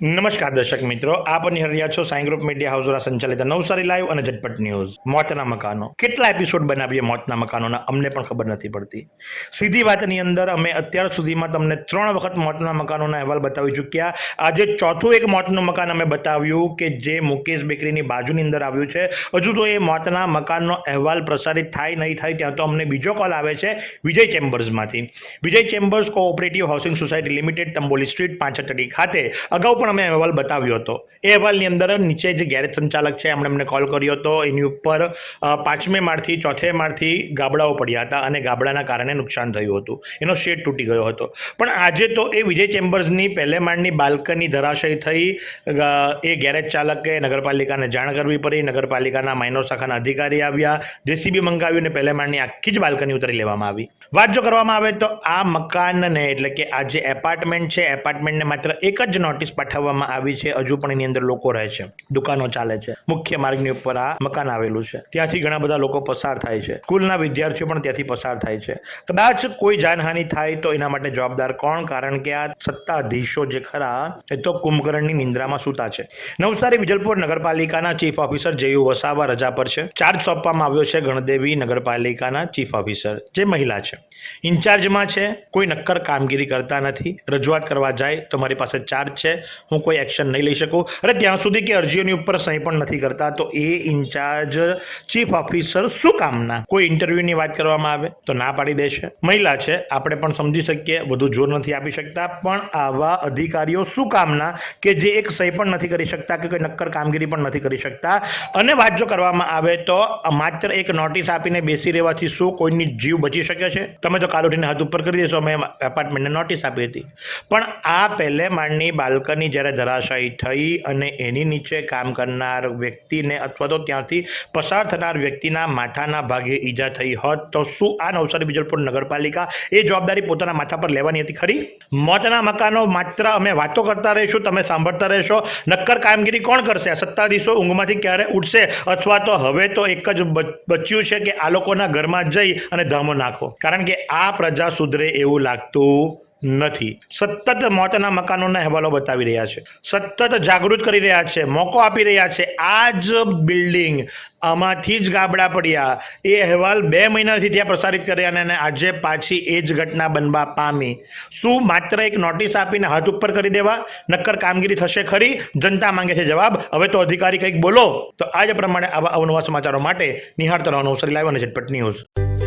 નમસ્કાર દર્શક મિત્રો, આપ નિહાળી રહ્યા છો સાઈ ગ્રુપ મીડિયા હાઉસ દ્વારા સંચાલિત નવસારી લાઈવ અને ઝટપટ ન્યૂઝ. મોતના મકાનો. કેટલા એપિસોડ બનાવીએ મોતના મકાનોના, અમને પણ ખબર નથી પડતી. સીધી વાતની અંદર અમે અત્યાર સુધીમાં તમને ત્રણ વખત મોતના મકાનોના અહેવાલ બતાવી ચૂક્યા. આજે ચોથું એક મોતનું મકાન અમે બતાવ્યું કે જે મુકેશ બેકરીની બાજુની અંદર આવ્યું છે. હજુ તો એ મોતના મકાનનો અહેવાલ પ્રસારિત થાય નહીં થાય ત્યાં તો અમને બીજો કોલ આવે છે Vijay ચેમ્બર્સમાંથી. Vijay Chambers cooperative housing society limited, Tamboli street Panchatdi ખાતે. અગાઉ પણ અમે અહેવાલ બતાવ્યો હતો. એ અહેવાલની અંદર નીચે જે ગેરેજ સંચાલક છે, એમણે અમને કોલ કર્યો હતો. એની ઉપર પાંચમે માળથી ચોથે માળથી ગાબડાઓ પડ્યા હતા અને ગાબડાના કારણે નુકસાન થયું હતું. એનો શેડ તૂટી ગયો હતો. પણ આજે તો એ વિજય ચેમ્બર્સની પહેલે માળની બાલ્કની ધરાશય થઈ એ ગેરેજ ચાલકે નગરપાલિકાને જાણ કરવી પડી. નગરપાલિકાના માઇનોર શાખાના અધિકારી આવ્યા. જેસીબી મંગાવ્યું અને પહેલે માળની આખી જ બાલ્કની ઉતારી લેવામાં આવી. વાત જો કરવામાં આવે તો આ મકાનને, એટલે કે આ જે એપાર્ટમેન્ટ છે એપાર્ટમેન્ટને માત્ર એક જ નોટિસ પાઠવવામાં આવી છે. હજુ પણ એની અંદર લોકો રહે છે. દુકાનો ચાલે છે. મુખ્ય માર્ગની ઉપર આ મકાન આવેલું છે. ત્યાંથી ઘણા બધા લોકો પસાર થાય છે. સ્કૂલના વિદ્યાર્થીઓ પણ ત્યાંથી પસાર થાય છે. કદાચ કોઈ જાનહાનિ થાય તો એના માટે જવાબદાર કોણ? કારણ કે આ સત્તાધીશો જે ખરા, એ તો કુંભકર્ણની નિંદ્રામાં સૂતા છે. નવસારી વિજલપુર નગરપાલિકાના ચીફ ઓફિસર જેયુ વસાવા રજા પર છે. ચાર્જ સોંપવામાં આવ્યો છે ગણદેવી નગરપાલિકાના ચીફ ઓફિસર, જે મહિલા છે. ઇન્ચાર્જમાં છે. કોઈ નક્કર કામગીરી કરતા નથી. રજૂઆત કરવા જાય તો મારી પાસે ચાર્જ છે. હું કોઈ એક્શન નહીં લઈ શકું. અરે, ત્યાં સુધી કે અરજીઓની ઉપર સહી પણ નથી કરતા, તો એ ઇન્ચાર્જ ચીફ ઓફિસર શું કામના? કોઈ ઇન્ટરવ્યૂની વાત કરવામાં આવે તો ના પાડી દેશે. મહિલા છે, આપણે પણ સમજી શકીએ, વધુ જોર નથી આપી શકતા, પણ આવા અધિકારીઓ શું કામના કે જે એક સહી પણ નથી કરી શકતા કે કોઈ નક્કર કામગીરી પણ નથી કરી શકતા? અને વાત જો કરવામાં આવે તો માત્ર એક નોટિસ આપીને બેસી રહેવાથી શું કોઈની જીવ બચી શકે છે? તમે તો કાલ ઉઠીને હાથ ઉપર કરી દેશો, અમે એપાર્ટમેન્ટને નોટિસ આપી હતી. પણ આ પહેલે માળની બાલ્કની જ્યારે ધરાશાયી થઈ અને એની નીચે કામ કરનાર વ્યક્તિને અથવા તો ત્યાંથી પસાર થનાર વ્યક્તિના માથાના ભાગે ઈજા થઈ હોત, તો શું આ નવસારી વિજલપુર નગરપાલિકા એ જવાબદારી પોતાના માથા પર લેવાની હતી ખરી? મોતના મકાનો માત્ર અમે વાતો કરતા રહીશું, તમે સાંભળતા રહેશો. નક્કર કામગીરી કોણ કરશે? સત્તાધીશો ઊંઘમાંથી ક્યારે ઉઠશે અથવા તો હવે તો એક જ બચ્યું છે કે આ લોકોના ઘરમાં જઈ અને ધામો નાખો. કારણ કે આ પ્રજા સુધરે એવું લાગતું નથી. સતત મોતના મકાનોના અહેવાલો બતાવી રહ્યા છે. સતત જાગૃત કરી રહ્યા છે, મોકો આપી રહ્યા છે. આ જ બિલ્ડિંગ આમાંથી જ ગાબડા પડ્યા. એ અહેવાલ બે મહિનાથી ત્યાં પ્રસારિત કર્યા અને આજે પાછી એ જ ઘટના બનવા પામી. શું માત્ર એક નોટિસ આપીને હાથ ઉપર કરી દેવા? નક્કર કામગીરી થશે ખરી? જનતા માંગે છે જવાબ? હવે તો અધિકારી કંઈક બોલો. તો આ જ પ્રમાણે આવા અવનવા સમાચારો માટે નિહાળતા રહેવાનું નવસારી લાવ્યો અને ઝટપટ ન્યૂઝ.